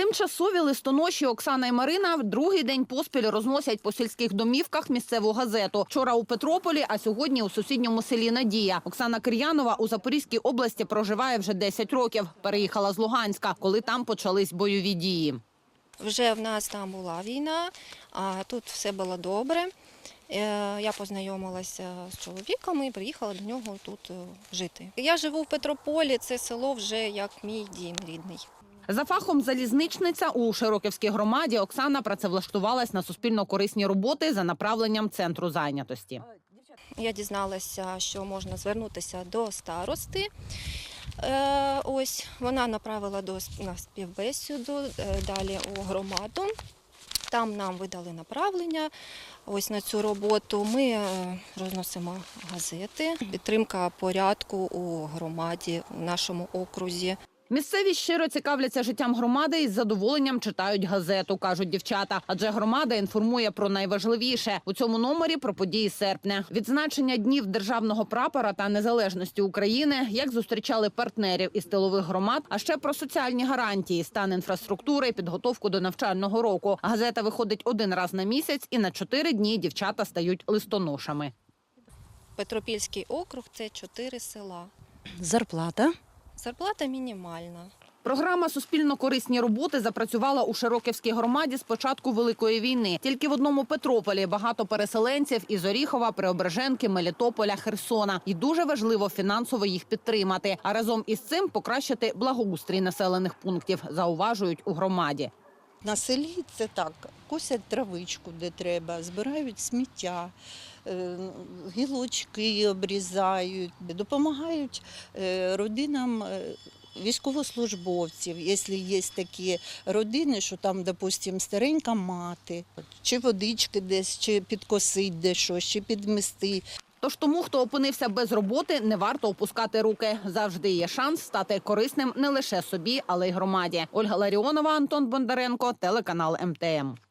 Тимчасові листоноші Оксана і Марина в другий день поспіль розносять по сільських домівках місцеву газету. Вчора у Петрополі, а сьогодні у сусідньому селі Надія. Оксана Кир'янова у Запорізькій області проживає вже 10 років. Переїхала з Луганська, коли там почались бойові дії. Вже в нас там була війна, а тут все було добре. Е, Я познайомилася з чоловіком і приїхала до нього тут е, жити. Я живу в Петрополі, це село вже як мій дім рідний. За фахом залізничниця у Широківській громаді Оксана працевлаштувалась на суспільно корисні роботи за направленням центру зайнятості. Я дізналася, що можна звернутися до старости. Е, Ось вона направила до на співбесіду е, далі у громаду. Там нам видали направлення. Ось на цю роботу ми е, розносимо газети. Підтримка порядку у громаді, у нашому окрузі. Місцеві щиро цікавляться життям громади і з задоволенням читають газету, кажуть дівчата. Адже громада інформує про найважливіше у цьому номері про події серпня, відзначення днів державного прапора та незалежності України, як зустрічали партнерів із тилових громад, а ще про соціальні гарантії, стан інфраструктури, підготовку до навчального року. Газета виходить один раз на місяць, і на чотири дні дівчата стають листоношами. Петропільський округ це чотири села. Зарплата. Зарплата мінімальна. Програма Суспільно корисні роботи запрацювала у Широківській громаді з початку великої війни. Тільки в одному Петрополі багато переселенців із Оріхова, Преображенки, Мелітополя, Херсона. І дуже важливо фінансово їх підтримати. А разом із цим покращити благоустрій населених пунктів. Зауважують у громаді. На селі це так, косять травичку, де треба, збирають сміття, е, гілочки обрізають, допомагають е, родинам е, військовослужбовців, якщо є такі родини, що там, допустимо, старенька мати, чи водички десь, чи підкосить де щось, чи підмести. Тож тому, хто опинився без роботи, не варто опускати руки. Завжди є шанс стати корисним не лише собі, але й громаді. Ольга Ларіонова, Антон Бондаренко, телеканал МТМ.